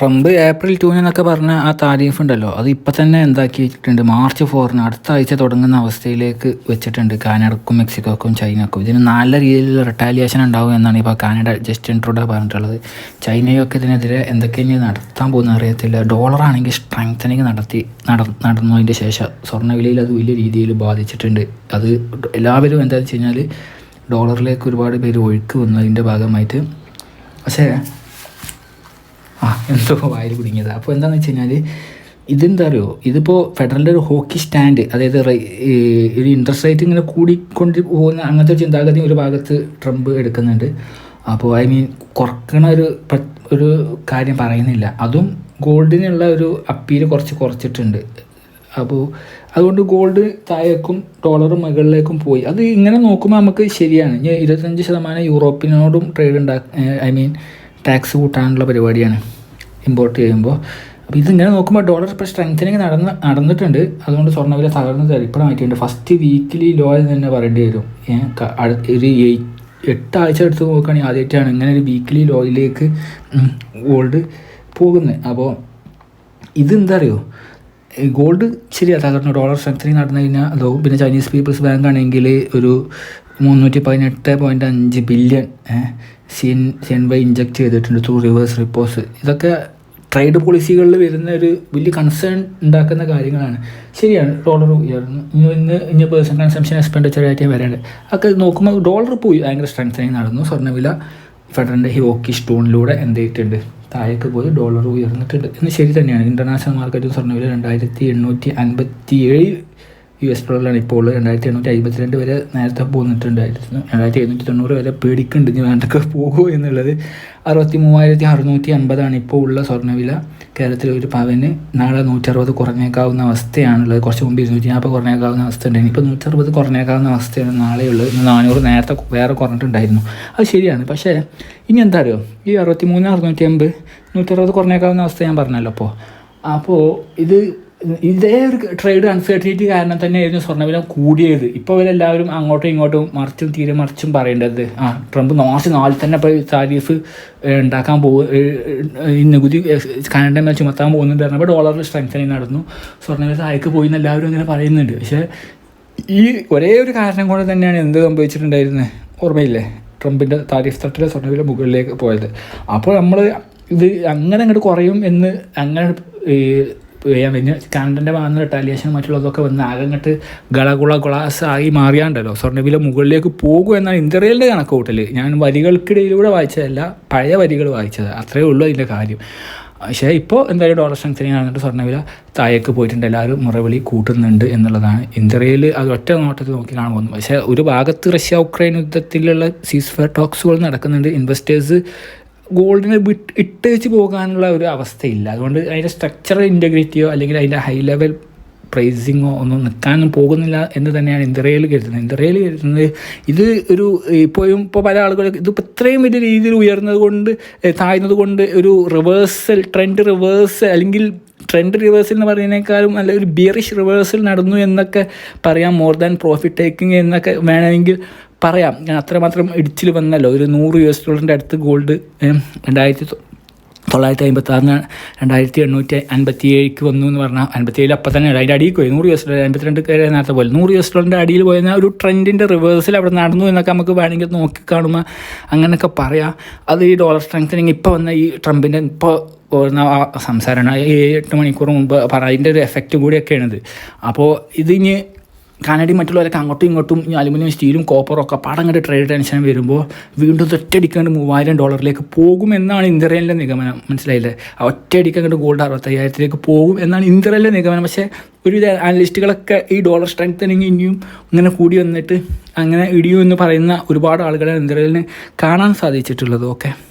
Trump April ടൂന് എന്നൊക്കെ പറഞ്ഞ ആ താരീഫ് ഉണ്ടല്ലോ. അത് ഇപ്പം തന്നെ എന്താക്കി വെച്ചിട്ടുണ്ട്? മാർച്ച് ഫോറിന് അടുത്ത ആഴ്ച തുടങ്ങുന്ന അവസ്ഥയിലേക്ക് വെച്ചിട്ടുണ്ട്. കാനഡക്കും മെക്സിക്കോക്കും ചൈനക്കും. ഇതിന് നല്ല രീതിയിലുള്ള റിട്ടാലിയേഷൻ ഉണ്ടാവും എന്നാണ് ഇപ്പോൾ കാനഡ ജസ്റ്റിൻ ട്രൂഡോ പറഞ്ഞിട്ടുള്ളത്. ചൈനയൊക്കെ ഇതിനെതിരെ എന്തൊക്കെ ഇനി നടത്താൻ പോകുന്ന അറിയത്തില്ല. ഡോളറാണെങ്കിൽ സ്ട്രെങ്തനിങ് നടത്തി നട നടന്നതിന്റെ ശേഷം സ്വർണവിലയിൽ അത് വലിയ രീതിയിൽ ബാധിച്ചിട്ടുണ്ട്. അത് എല്ലാവരും എന്താണെന്ന് വെച്ച് കഴിഞ്ഞാൽ ഡോളറിലേക്ക് ഒരുപാട് പേര് ഒഴുക്ക് വന്നതിന്റെ ഭാഗമായിട്ട്. പക്ഷേ ആ എന്തോ വായിൽ കുടുങ്ങിയത്. അപ്പോൾ എന്താണെന്ന് വെച്ച് കഴിഞ്ഞാൽ ഇതെന്താ അറിയോ ഇതിപ്പോൾ ഫെഡറലിന്റെ ഒരു ഹോക്കി സ്റ്റാൻഡ് അതായത് ഒരു ഇൻട്രസ്റ്റ് റേറ്റ് ഇങ്ങനെ കൂടിക്കൊണ്ട് പോകുന്ന അങ്ങനത്തെ ഒരു ചിന്താഗതി ഒരു ഭാഗത്ത് ട്രംപ് എടുക്കുന്നുണ്ട്. അപ്പോൾ ഐ മീൻ കുറക്കണ ഒരു ഒരു കാര്യം പറയുന്നില്ല. അതും ഗോൾഡിനുള്ള ഒരു അപ്പീൽ കുറച്ച് കുറച്ചിട്ടുണ്ട്. അപ്പോൾ അതുകൊണ്ട് ഗോൾഡ് താഴേക്കും ഡോളർ മുകളിലേക്കും പോയി. അത് ഇങ്ങനെ നോക്കുമ്പോൾ നമുക്ക് ശരിയാണ്. ഇരുപത്തഞ്ച് ശതമാനം യൂറോപ്പിനോടും ട്രേഡ് ഉണ്ടാക്കി ഐ മീൻ ടാക്സ് കൂട്ടാനുള്ള പരിപാടിയാണ് ഇമ്പോർട്ട് ചെയ്യുമ്പോൾ. അപ്പോൾ ഇതിങ്ങനെ നോക്കുമ്പോൾ ഡോളർ ഇപ്പോൾ സ്ട്രെങ്തനിങ് നടന്ന് നടന്നിട്ടുണ്ട്. അതുകൊണ്ട് സ്വർണവില തകർന്ന് തരിപ്പണമായിട്ടുണ്ട് ഫസ്റ്റ് വീക്കിലി ലോ എന്ന് തന്നെ പറയേണ്ടി വരും. ഒരു എയ്- എട്ട് ആഴ്ച എടുത്ത് നോക്കുകയാണെങ്കിൽ ആദ്യമായിട്ടാണ് ഇങ്ങനെ ഒരു വീക്കിലി ലോയിലേക്ക് ഗോൾഡ് പോകുന്നത്. അപ്പോൾ ഇതെന്താ അറിയോ? ഗോൾഡ് ശരിയാ തകർന്നു. ഡോളർ സ്ട്രെങ്തനിങ് നടന്നു കഴിഞ്ഞാൽ അതോ പിന്നെ ചൈനീസ് പീപ്പിൾസ് ബാങ്ക് ആണെങ്കിൽ ഒരു മുന്നൂറ്റി പതിനെട്ട് പോയിന്റ് അഞ്ച് ബില്യൺ സിൻ സിൻ വൈ ഇഞ്ചക്ട് ചെയ്തിട്ടുണ്ട് ത്രൂ റിവേഴ്സ് റിപ്പോസ് ഇതൊക്കെ ട്രേഡ് പോളിസികളിൽ വരുന്ന ഒരു വലിയ കൺസേൺ ഉണ്ടാക്കുന്ന കാര്യങ്ങളാണ്. ശരിയാണ് ഡോളർ ഉയർന്നു. ഇന്ന് ഇന്ന് ഇനി പേഴ്സണൽ കൺസംഷൻ എക്സ്പെൻഡിച്ചർ ആയിട്ട് വരേണ്ടത് ഒക്കെ നോക്കുമ്പോൾ ഡോളർ പോയി. ഭയങ്കര ആയി നടന്നു. സ്വർണവില ഫെഡറിന്റെ ഹോക്കി സ്റ്റോണിലൂടെ എന്ത് ചെയ്തിട്ടുണ്ട് താഴേക്ക് പോയി ഡോളർ ഉയർന്നിട്ടുണ്ട്. എന്ന് ശരി തന്നെയാണ്. ഇന്റർനാഷണൽ മാർക്കറ്റിൽ സ്വർണവില രണ്ടായിരത്തി എണ്ണൂറ്റി അൻപത്തി ഏഴ് യു എസ് ഡോളറാണ് ഇപ്പോൾ രണ്ടായിരത്തി എണ്ണൂറ്റി അമ്പത്തിരണ്ട് വരെ നേരത്തെ പോന്നിട്ടുണ്ടായിരുന്നു. രണ്ടായിരത്തി എഴുന്നൂറ്റി തൊണ്ണൂറ് വരെ പേടിക്കുന്നുണ്ട് ഇനി വേണ്ടൊക്കെ പോകുമോ എന്നുള്ളത്. അറുപത്തി മൂവായിരത്തി അറുന്നൂറ്റി അൻപതാണ് ഇപ്പോൾ ഉള്ള സ്വർണവില. കേരളത്തിൽ ഒരു പവന് നാളെ നൂറ്ററുപത് കുറഞ്ഞേക്കാവുന്ന അവസ്ഥയാണുള്ളത്. കുറച്ച് മുമ്പ് ഇരുന്നൂറ്റി നാൽപ്പത് കുറഞ്ഞേക്കാവുന്ന അവസ്ഥ ഉണ്ടായിരുന്നു ഇപ്പോൾ നൂറ്ററുപത് കുറഞ്ഞേക്കാവുന്ന അവസ്ഥയാണ് നാളെയുള്ളത് ഇന്ന് നാനൂറ് നേരത്തെ വേറെ കുറഞ്ഞിട്ടുണ്ടായിരുന്നു. അത് ശരിയാണ്. പക്ഷേ ഇനി എന്താ അറിയോ? ഈ അറുപത്തി മൂന്ന് അറുന്നൂറ്റി അമ്പത് നൂറ്ററുപത് കുറഞ്ഞേക്കാവുന്ന അവസ്ഥ ഞാൻ പറഞ്ഞല്ലോ അപ്പോൾ അപ്പോൾ ഇത് ഇതേ ഒരു ട്രേഡ് അൺസർട്ടനിറ്റി കാരണം തന്നെയായിരുന്നു സ്വർണവില കൂടിയത്. ഇപ്പോൾ ഇവരെല്ലാവരും അങ്ങോട്ടും ഇങ്ങോട്ടും മറിച്ചും തീരെ മറിച്ചും പറയേണ്ടത്. ആ ട്രംപ് മാർച്ച് നാലിൽ തന്നെ ഇപ്പോൾ താരിഫ് ഉണ്ടാക്കാൻ പോകും നികുതി കാനഡ മേൽ ചുമത്താൻ പോകുന്നുണ്ട് പറഞ്ഞപ്പോൾ ഡോളറിൽ സ്ട്രെങ്തനിങ് നടന്നു. സ്വർണവില താഴേക്ക് പോയി എന്ന് എല്ലാവരും അങ്ങനെ പറയുന്നുണ്ട്. പക്ഷേ ഈ ഒരേ ഒരു കാരണം കൊണ്ട് തന്നെയാണ് എന്ത് സംഭവിച്ചിട്ടുണ്ടായിരുന്നത് ഓർമ്മയില്ലേ? ട്രംപിന്റെ താരീഫ് തട്ടിലെ സ്വർണവില മുകളിലേക്ക് പോയത്. അപ്പോൾ നമ്മൾ ഇത് അങ്ങനെ അങ്ങോട്ട് കുറയും എന്ന് അങ്ങനെ ചെയ്യാൻ പിന്നെ കാനഡന്റെ ഭാഗത്ത് റിട്ടാലിയേഷൻ മറ്റുള്ളതൊക്കെ വന്ന് ആകങ്ങട്ട് ഗളകുള ഗുളാസ് ആയി മാറിയാണ്ടല്ലോ. സ്വർണവില മുകളിലേക്ക് പോകും എന്നാണ് ഇന്ത്യയിലെ കണക്ക് കൂട്ടൽ ഞാൻ വരികൾക്കിടയിലൂടെ വായിച്ചതല്ല പഴയ വരികൾ വായിച്ചത്. അത്രയേ ഉള്ളൂ അതിന്റെ കാര്യം. പക്ഷേ ഇപ്പോൾ എന്തായാലും ഡോളർ സ്ട്രെങ്തനിങ് ആണെന്നിട്ട് സ്വർണവില താഴേക്ക് പോയിട്ടുണ്ട്. എല്ലാവരും മുറവിളി കൂട്ടുന്നുണ്ട് എന്നുള്ളതാണ് ഇന്ത്യയിൽ അത് ഒറ്റ നോട്ടത്തിൽ നോക്കി കാണാൻ പോകുന്നു പക്ഷേ ഒരു ഭാഗത്ത് റഷ്യ ഉക്രൈൻ യുദ്ധത്തിലുള്ള സീസ്ഫെയർ ടോക്സുകൾ നടക്കുന്നുണ്ട്. ഇൻവെസ്റ്റേഴ്സ് ഗോൾഡിനെ വിട്ട് ഇട്ടേച്ച് പോകാനുള്ള ഒരു അവസ്ഥയില്ല. അതുകൊണ്ട് അതിന്റെ സ്ട്രക്ചറൽ ഇന്റഗ്രിറ്റിയോ അല്ലെങ്കിൽ അതിന്റെ ഹൈ ലെവൽ പ്രൈസിങ്ങോ ഒന്നും നിൽക്കാനൊന്നും പോകുന്നില്ല എന്ന് തന്നെയാണ് ഇന്ത്യയിൽ കരുതുന്നത്. ഇന്ത്യയിൽ കരുതുന്നത് ഇത് ഒരു ഇപ്പോഴും ഇപ്പോൾ പല ആളുകൾ ഇതിപ്പോൾ ഇത്രയും വലിയ രീതിയിൽ ഉയർന്നത് കൊണ്ട് താഴ്ന്നത് കൊണ്ട് ഒരു റിവേഴ്സൽ ട്രെൻഡ് റിവേഴ്സ് അല്ലെങ്കിൽ ട്രെൻഡ് റിവേഴ്സൽ എന്ന് പറയുന്നതിനേക്കാളും നല്ല ഒരു ബിയറിഷ് റിവേഴ്സൽ നടന്നു എന്നൊക്കെ പറയാം. മോർ ദാൻ പ്രോഫിറ്റ് ടേക്കിംഗ് എന്നൊക്കെ വേണമെങ്കിൽ പറയാം. ഞാൻ അത്രമാത്രം ഇടിച്ചിൽ വന്നല്ലോ. ഒരു നൂറ് യു എസ് ഡോളറിന്റെ അടുത്ത് ഗോൾഡ് രണ്ടായിരത്തി തൊള്ളായിരത്തി അമ്പത്തി ആറിന് രണ്ടായിരത്തി എണ്ണൂറ്റി അൻപത്തി ഏഴിക്ക് വന്നു എന്ന് പറഞ്ഞാൽ അൻപത്തി ഏഴിൽ അപ്പം തന്നെ അതിന്റെ അടിയിൽ പോയി. നൂറ് യു എസ് ഡോളർ അൻപത്തിരണ്ട് നേരത്തെ പോലെ നൂറ് യു എസ് ഡോളറിന്റെ അടിയിൽ പോയിരുന്ന ഒരു ട്രെൻഡിന്റെ റിവേഴ്സിൽ അവിടെ നടന്നു എന്നൊക്കെ നമുക്ക് വേണമെങ്കിൽ നോക്കി കാണുമ്പോൾ അങ്ങനെയൊക്കെ പറയാം. അത് ഈ ഡോളർ സ്ട്രെങ്തനിങ് ഇപ്പോൾ വന്ന ഈ ട്രംപിന്റെ ഇപ്പോൾ വരുന്ന ആ സംസാരമാണ്. ഈ എട്ട് മണിക്കൂർ മുമ്പ് പറഞ്ഞ അതിന്റെ ഒരു എഫക്റ്റ് കൂടിയൊക്കെയാണിത്. അപ്പോൾ ഇതിന് കാനഡയും മറ്റുള്ളവരൊക്കെ അങ്ങോട്ടും ഇങ്ങോട്ടും ഈ അലുമിനിയം സ്റ്റീലും കോപ്പറും ഒക്കെ പാടം കണ്ട് ട്രേഡ് ടെൻഷൻ വരുമ്പോൾ വീണ്ടും ഒറ്റയടിക്കാണ്ട് മൂവായിരം ഡോളറിലേക്ക് പോകും എന്നാണ് ഇന്ത്യയിലെ നിഗമനം. മനസ്സിലായില്ലേ? ആ ഒറ്റയടിക്കാണ്ട് ഗോൾഡ് അറുപത്തയ്യായിരത്തിലേക്ക് പോകും എന്നാണ് ഇന്ത്യയിലെ നിഗമനം. പക്ഷേ ഒരുവിധ അനലിസ്റ്റുകളൊക്കെ ഈ ഡോളർ സ്ട്രെങ്തനിങ് ഇനിയും ഇങ്ങനെ കൂടി വന്നിട്ട് അങ്ങനെ ഇടിയും എന്ന് പറയുന്ന ഒരുപാട് ആളുകളെ ഇന്ത്യയിൽ കാണാൻ സാധിച്ചിട്ടുള്ളത്. ഓക്കെ